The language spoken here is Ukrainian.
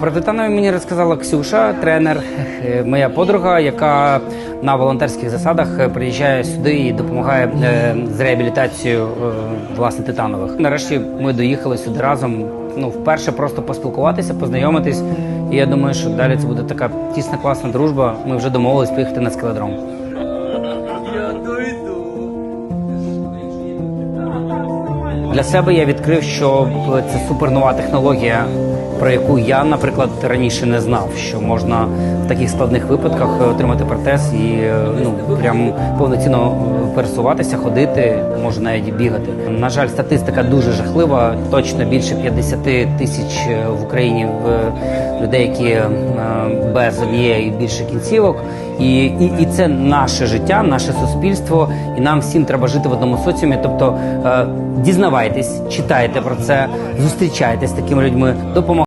Про титанові мені розказала Ксюша, тренер, е, моя подруга, яка на волонтерських засадах е, приїжджає сюди і допомагає е, з реабілітацією власне титанових. Нарешті ми доїхали сюди разом. Ну, вперше просто поспілкуватися, познайомитись. І я думаю, що далі це буде така тісна класна дружба. Ми вже домовились поїхати на скеледром. Для себе я відкрив, що це супернова технологія, про яку я, наприклад, раніше не знав, що можна в таких складних випадках отримати протез і е, ну прям повноцінно пересуватися, ходити, може навіть бігати. На жаль, статистика дуже жахлива. Точно більше 50 тисяч в Україні в людей, які е, без однієї і більше кінцівок. І, і, і це наше життя, наше суспільство, і нам всім треба жити в одному соціумі. Тобто е, дізнавайтесь, читайте про це, зустрічайтесь з такими людьми, допомагайте.